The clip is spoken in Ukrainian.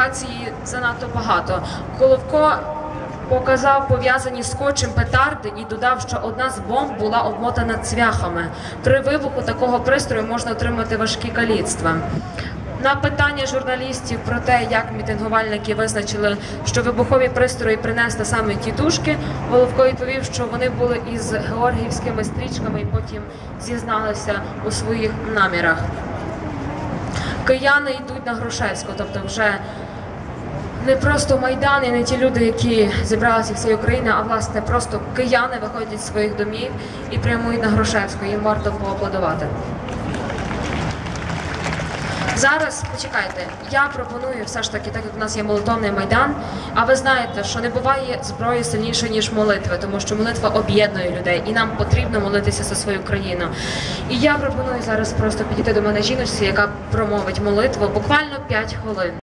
провокації занадто багато. Головко показав пов'язані скотчем петарди і додав, що одна з бомб була обмотана цвяхами. При вибуху такого пристрою можна отримати важкі каліцтва. На питання журналістів про те, як мітингувальники визначили, що вибухові пристрої принесли саме тітушки, Головко відповів, що вони були із георгіївськими стрічками і потім зізналися у своїх намірах. Кияни йдуть на Грушевську, тобто вже не просто майдан і не ті люди, які зібралися всієї України, а власне просто кияни виходять з своїх домів і прямують на Грушевську. Їм варто поаплодувати. Зараз почекайте, я пропоную все ж таки, так як у нас є молитовний майдан. А ви знаєте, що не буває зброї сильніше ніж молитви, тому що молитва об'єднує людей, і нам потрібно молитися за свою країну. І я пропоную зараз просто підійти до мене жіночці, яка промовить молитву буквально 5 хвилин.